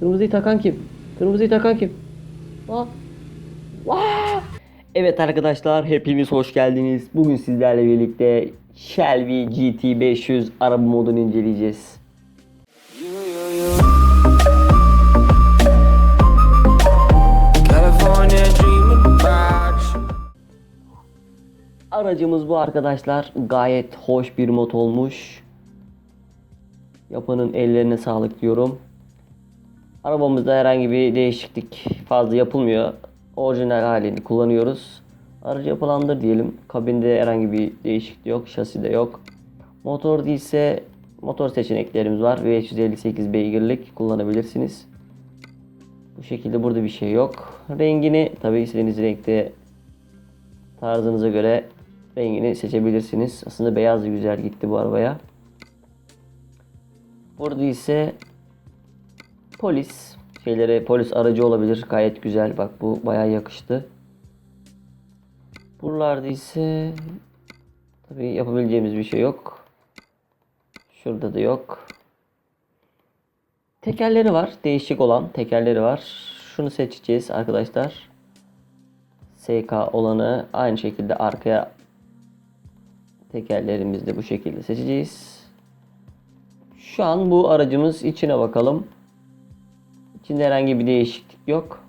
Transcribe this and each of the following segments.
Kırmızıyı takan kim? Kırmızıyı takan kim? Aa. Vaa! Evet arkadaşlar hepiniz hoş geldiniz. Bugün sizlerle birlikte Shelby GT500 araba modunu inceleyeceğiz. Aracımız bu arkadaşlar. Gayet hoş bir mod olmuş. Yapanın ellerine sağlık diyorum. Arabamızda herhangi bir değişiklik fazla yapılmıyor. Orijinal halini kullanıyoruz. Aracı yapılandır diyelim. Kabinde herhangi bir değişiklik yok. Şaside yok. Motor değilse motor seçeneklerimiz var. V358 beygirlik kullanabilirsiniz. Bu şekilde burada bir şey yok. Rengini tabii istediğiniz renkte tarzınıza göre rengini seçebilirsiniz. Aslında beyaz güzel gitti bu arabaya. Burada ise polis şeylere polis aracı olabilir. Gayet güzel. Bak bu bayağı yakıştı. Buralarda ise tabii yapabileceğimiz bir şey yok. Şurada da yok. Tekerleri var. Değişik olan tekerleri var. Şunu seçeceğiz arkadaşlar. SK olanı aynı şekilde arkaya tekerlerimizi de bu şekilde seçeceğiz. Şu an bu aracımız içine bakalım. İçinde herhangi bir değişiklik yok.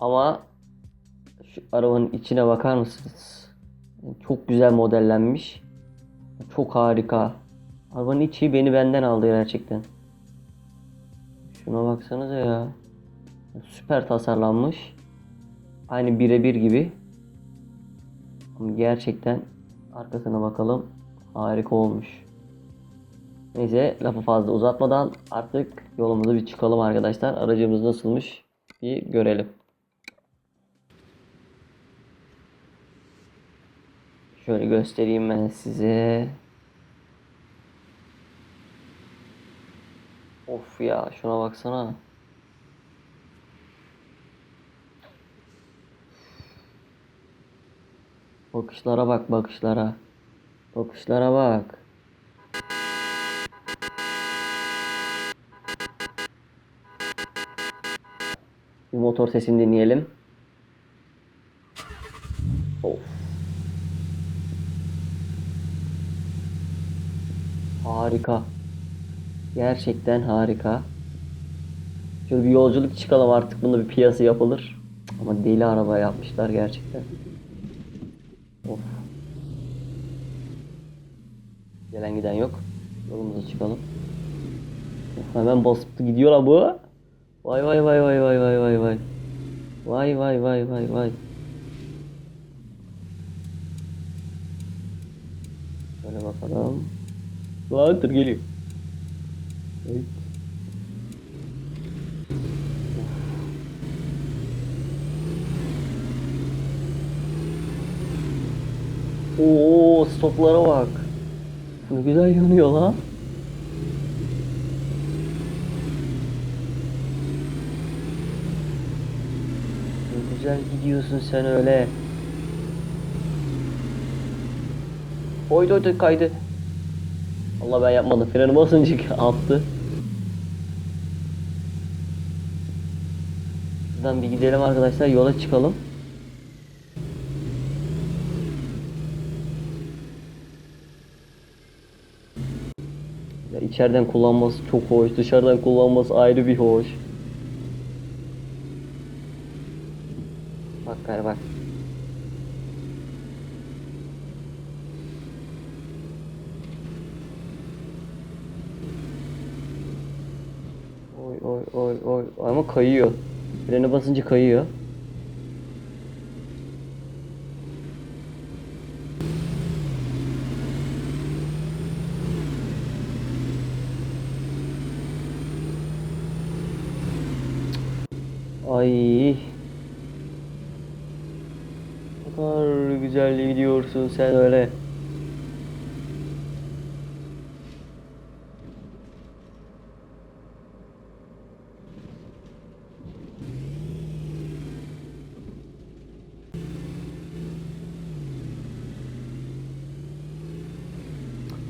Ama şu arabanın içine bakar mısınız? Çok güzel modellenmiş. Çok harika. Arabanın içi beni benden aldı gerçekten. Şuna baksanıza ya. Süper tasarlanmış. Aynı birebir gibi. Gerçekten arkasına bakalım. Harika olmuş. Neyse lafı fazla uzatmadan artık yolumuza bir çıkalım arkadaşlar. Aracımız nasılmış bir görelim. Şöyle göstereyim ben size. Of ya şuna baksana. Bakışlara bak bakışlara. Bakışlara bak. Bir motor sesini dinleyelim. Of. Harika. Gerçekten harika. Şöyle bir yolculuk çıkalım artık bunda bir piyasa yapılır. Ama deli araba yapmışlar gerçekten. Of. Gelen giden yok. Yolumuza çıkalım. Hemen basıp gidiyor bu. Vay vay vay vay vay vay vay vay. Vay vay vay vay vay. Şöyle bakalım. Lan tır geliyor. Evet. Oo stoplara bak. Ne güzel yanıyor lan. Ne güzel gidiyorsun sen öyle. Oy oy oy kaydı. Allah ben yapmadım. Freni basınca attı. Buradan bir gidelim arkadaşlar. Yola çıkalım. Ya içeriden kullanması çok hoş. Dışarıdan kullanması ayrı bir hoş. Bak. Oy oy oy oy ama kayıyor. Frene basınca kayıyor. Ay. Ne kadar güzel gidiyorsun sen öyle.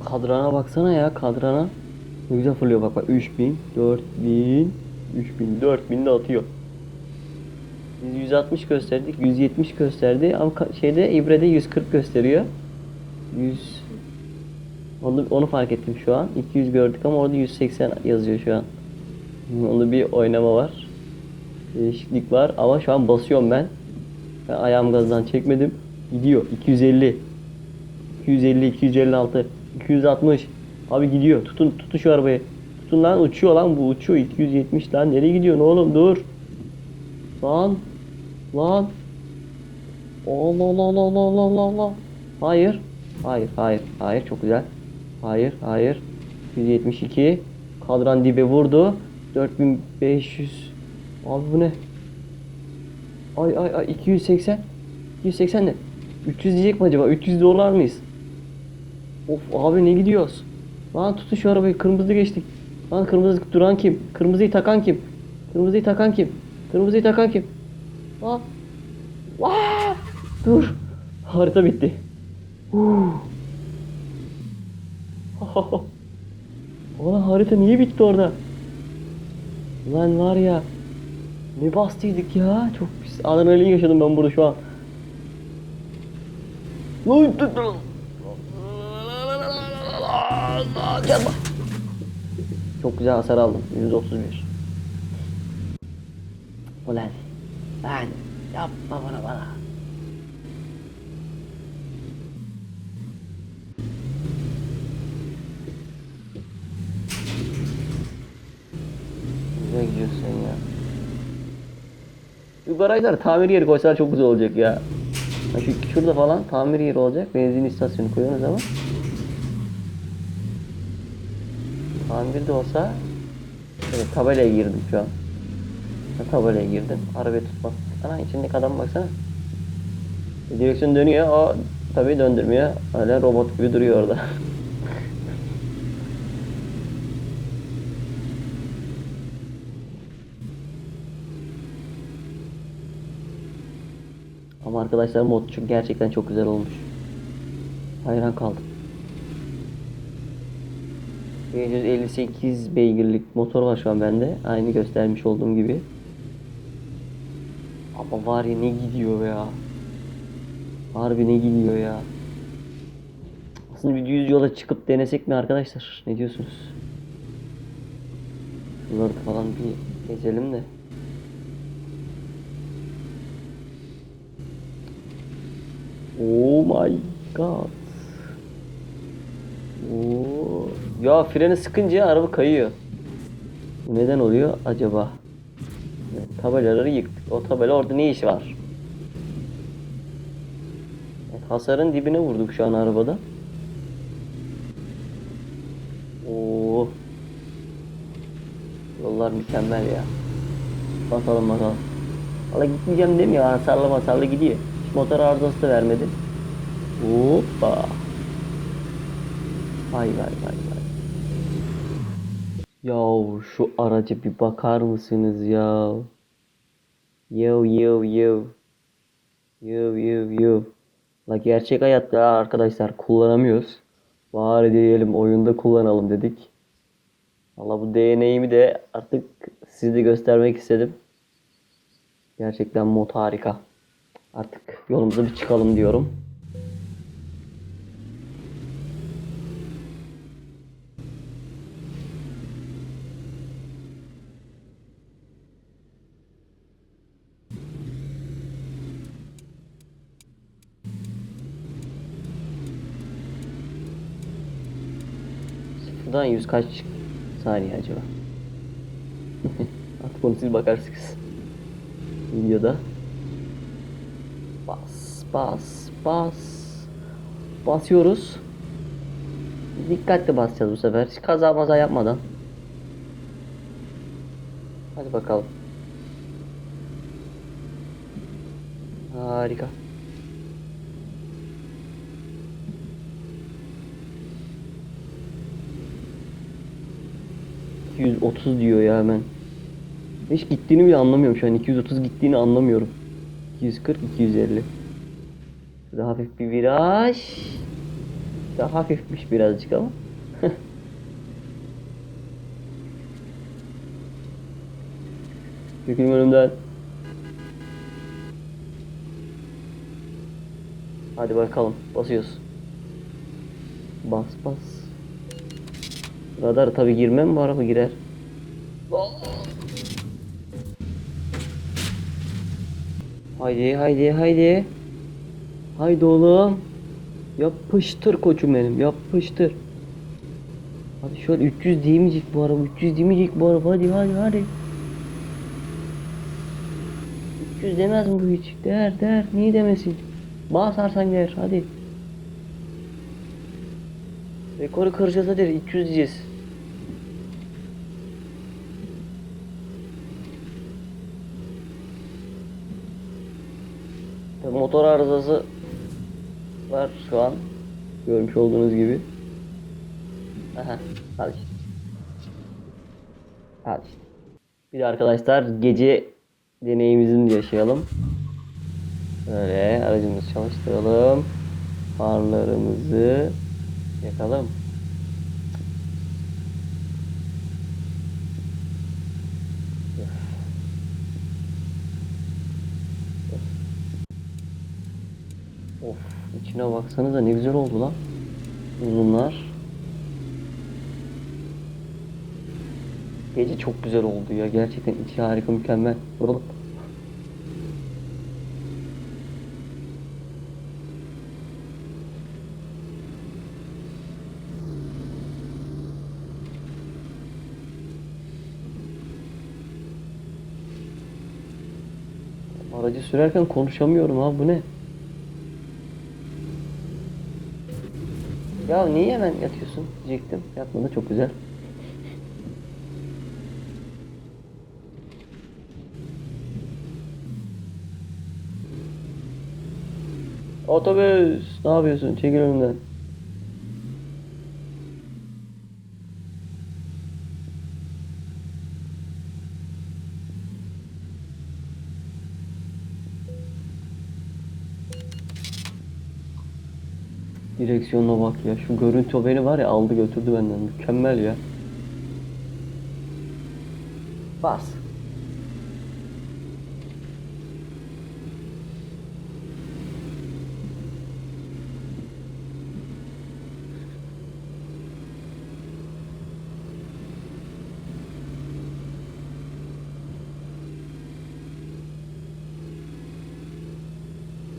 Kadrana baksana ya kadrana. Ne güzel fırlıyor bak bak 3000, 4000, 3000, 4000 de atıyor. Biz 160 gösterdik, 170 gösterdi ama şeyde ibrede 140 gösteriyor. 100 onu, onu fark ettim şu an. 200 gördük ama orada 180 yazıyor şu an. Onda bir oynama var. Değişiklik var ama şu an basıyorum ben. Ben ayağım gazdan çekmedim. Gidiyor. 250. 250, 256, 260. Abi gidiyor. Tutun, tutun şu arabayı. Tutun lan uçuyor lan bu uçuyor. 270 lan nereye gidiyorsun oğlum dur. Lan. Lan. Allah Allah Allah Allah Allah. Hayır. Hayır, hayır, hayır. Çok güzel. Hayır, hayır. 172. Kadran dibe vurdu. 4500. Abi bu ne? Ay ay ay 280. 280 ne? 300 diyecek mi acaba? 300 dolar mıyız? Of abi ne gidiyoruz? Lan tutun şu arabayı. Kırmızı geçtik. Lan kırmızı duran kim? Kırmızıyı takan kim? Kırmızıyı takan kim? Kırmızıyı takan kim? Aa. Vaa! Dur. Harita bitti. Ulan harita niye bitti orada? Lan var ya. Ne bastıydık ya? Çok pis. Adrenalin yaşadım ben burada şu an. Lan. Çok güzel hasar aldım. 131. Ulan. Lan. Yapma bana bana. Güzel gidiyorsun sen ya. Bu garajlar tamir yeri koysalar çok güzel olacak ya. Ha şu şurada falan tamir yeri olacak. Benzin istasyonu koyuyoruz ama. Tamir de olsa Evet tabelaya girdim şu an. Tabelaya girdim. Arabayı tutmak. Ana içindeki adam baksana. Direksiyon dönüyor. O tabii döndürmüyor. Öyle robot gibi duruyor orada. Ama arkadaşlar mod çok gerçekten çok güzel olmuş. Hayran kaldım. 158 beygirlik motor var şu an bende. Aynı göstermiş olduğum gibi. Ama var ya ne gidiyor ya. Harbi ne gidiyor ya. Aslında bir düz yola çıkıp denesek mi arkadaşlar? Ne diyorsunuz? Şunları falan bir gezelim de. Oh my god. Oo. Ya freni sıkınca araba kayıyor. Neden oluyor acaba? Tabelaları yıktık. O tabela orada ne işi var? Hasarın dibine vurduk şu an arabada. Oo. Yollar mükemmel ya. Bakalım bakalım. Valla gitmeyeceğim demiyor. Hasarlı hasarlı gidiyor. Hiç motor arızası da vermedi. Hoppa. Vay vay vay vay. Yahu şu araca bir bakar mısınız ya? Yo yo yo. Yo yo yo. La gerçek hayatta arkadaşlar kullanamıyoruz. Bari diyelim oyunda kullanalım dedik. Valla bu deneyimi de artık size göstermek istedim. Gerçekten mod harika. Artık yolumuza bir çıkalım diyorum. Yüz kaç saniye acaba? Artık onu bakarsınız. Videoda. Bas, bas, bas. Basıyoruz. Dikkatli basacağız bu sefer. Hiç kaza maza yapmadan. Hadi bakalım. Harika. 230 diyor ya hemen. Hiç gittiğini bile anlamıyorum şu an. 230 gittiğini anlamıyorum. 240, 250. Şurada hafif bir viraj. Daha hafifmiş birazcık ama. Çekilme önümden. Hadi bakalım. Basıyoruz. Bas bas. Radar tabi girmem bu araba girer. Haydi haydi haydi. Haydi oğlum. Yapıştır koçum benim yapıştır. Hadi şöyle 300 değmeyecek bu araba 300 değmeyecek bu araba hadi hadi hadi. 300 demez mi bu hiç? Der der niye demesin? Basarsan der hadi. Rekoru kıracağız hadi 200 diyeceğiz. Motor arızası var şu an. Görmüş olduğunuz gibi. Aha, al işte. Al işte. Bir de arkadaşlar gece deneyimimizi yaşayalım. Böyle aracımızı çalıştıralım. Farlarımızı yakalım. Of içine baksanıza ne güzel oldu lan. Uzunlar. Gece çok güzel oldu ya gerçekten içi harika mükemmel. Duralım. Aracı sürerken konuşamıyorum abi bu ne? Ya niye hemen yatıyorsun diyecektim. Yatmadı çok güzel. Otobüs ne yapıyorsun? Çekil önümden. Direksiyonuna bak ya. Şu görüntü beni var ya aldı götürdü benden. Mükemmel ya. Bas.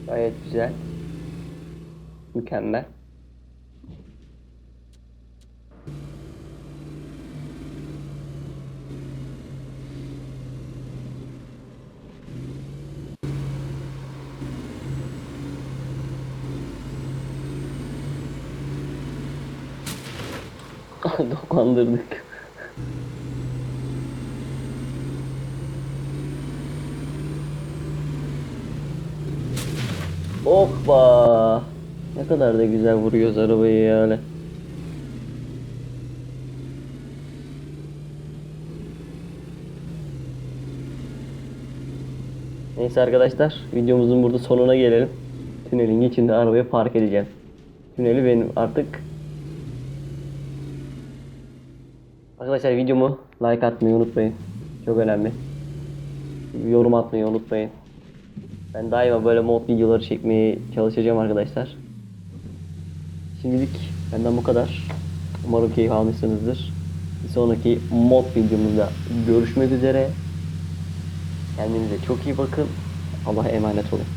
Gayet güzel. Mükemmel. Dokandırdık. Hoppa. Ne kadar da güzel vuruyoruz arabayı ya öyle. Neyse arkadaşlar videomuzun burada sonuna gelelim. Tünelin içinde arabayı park edeceğim. Tüneli benim artık. Arkadaşlar videomu like atmayı unutmayın. Çok önemli. Yorum atmayı unutmayın. Ben daima böyle mod videoları çekmeye çalışacağım arkadaşlar. Şimdilik benden bu kadar. Umarım keyif almışsınızdır. Bir sonraki mod videomuzda görüşmek üzere. Kendinize çok iyi bakın. Allah'a emanet olun.